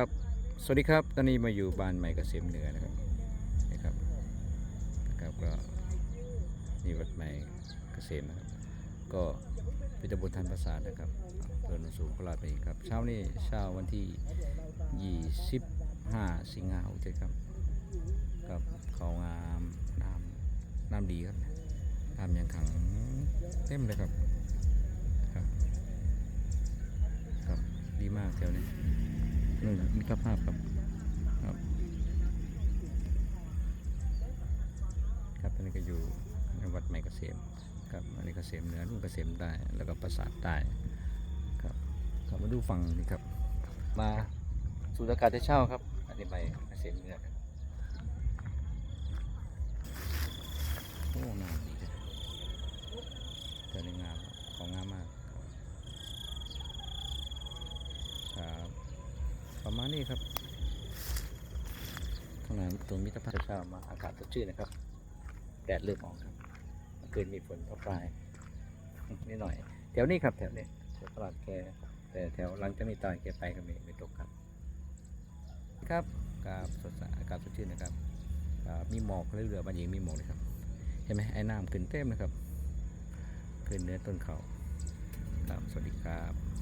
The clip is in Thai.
ครับ สวัสดีครับ ตอนนี้มาอยู่บ้านใหม่เกษมเหนือนะครับนะครับนะครับก็นี่วัดใหม่เกษมนะครับ ก็เป็นตำบลทันประสาทนะครับเภอโนสูงโคราชไปอีกครับ เช้านี้เช้าวันที่ 25 สิงหาคมครับกับเขางามน้ำน้ำดีครับน้ำยังขังเต็มเลยครับ ครับ ครับดีมากแถวนี้ นี่นมิตรภาพครับครับครับอันนี้ก็อยู่ในวัดใหม่เกษมครับอันนี้เกษมเหนือรุ่นเกษมใต้แล้วก็ปราสาทใต้ครับครับมาดูฝั่งนี้ครับ มาสูดอากาศที่เช่าครับ อันนี้ใหม่เกษมเหนือโอ้งามดีจังเจอในงามครับของงามมากครับครับ ประมาณนี้ครับข้างในตัวมิตรภาพเช้ามาอากาศสดชื่นนะครับ แดดเริ่มออกครับเมื่อคืนมีฝนพอปลายนิดหน่อย แถวนี้ครับ แถวนี้แถวตลาดแกแต่แถวหลังจากนี้ตอนแกไปก็ไม่ไม่ตกครับ ครับกับสดอากาศสดชื่นนะครับมีหมอกเรือๆบานหญิงมีหมอกเลยครับเห็นไหมไอ้น้ำขึ้นเต็มนะครับขึ้นเนื้อต้นเขาครับสวัสดีครับ